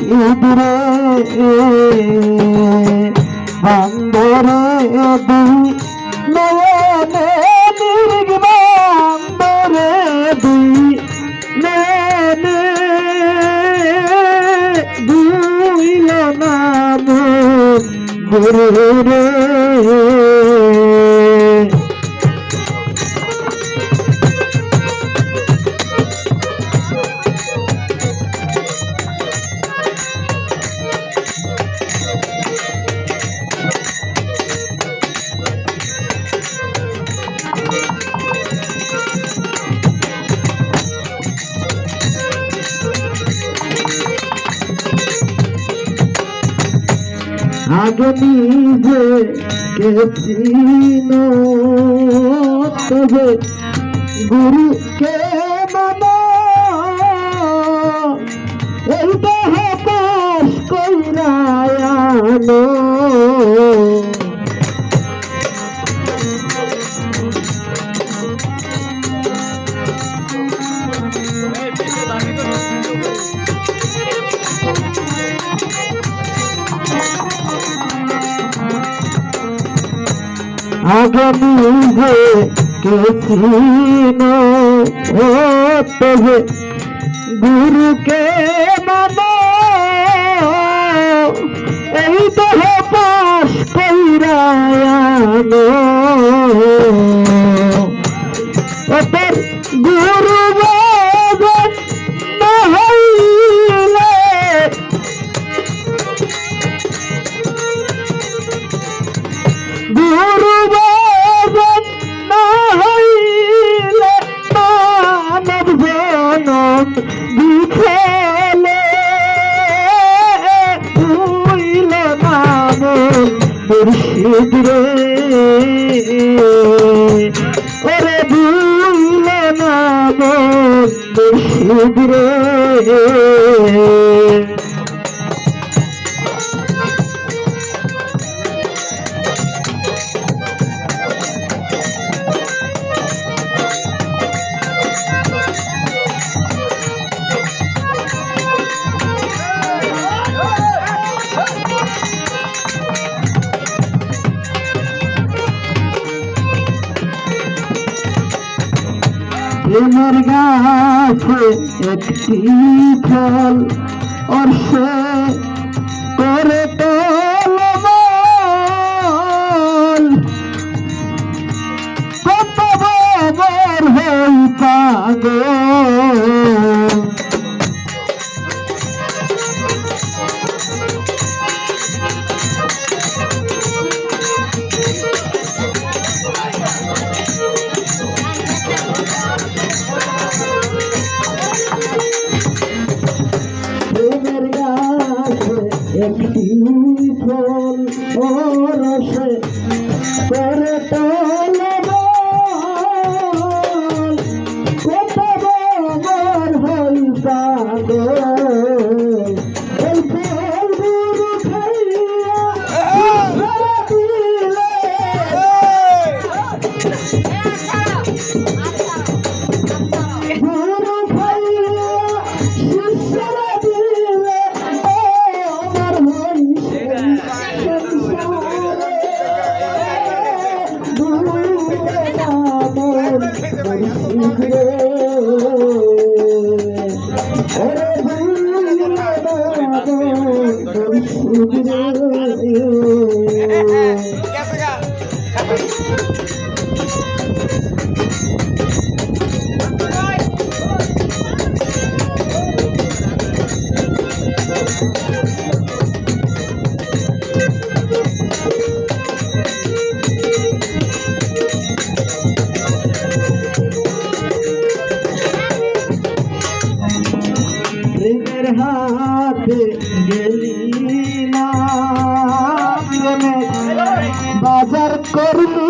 মুর্শিদরে বান্দরে দুই নয়নে নির্গমান্দরে দুই নয়নে দুইল নাম গুরু রে আগে নিজে গেছিন তবে গুরু কে মানো এই আগে নিজে গেছিন তবে গুরুকে মানো। এই দেহ পাশ কইরায়ানো মুর্শিদ রে ওরে ভুইল না রে প্রেমের গাছে একটি ফল। অর্ষে করে তো কত বাবার হই পাগল। একটি ফল রসে করে টলমল কত বাবার রে প্রেমের বাজার করলি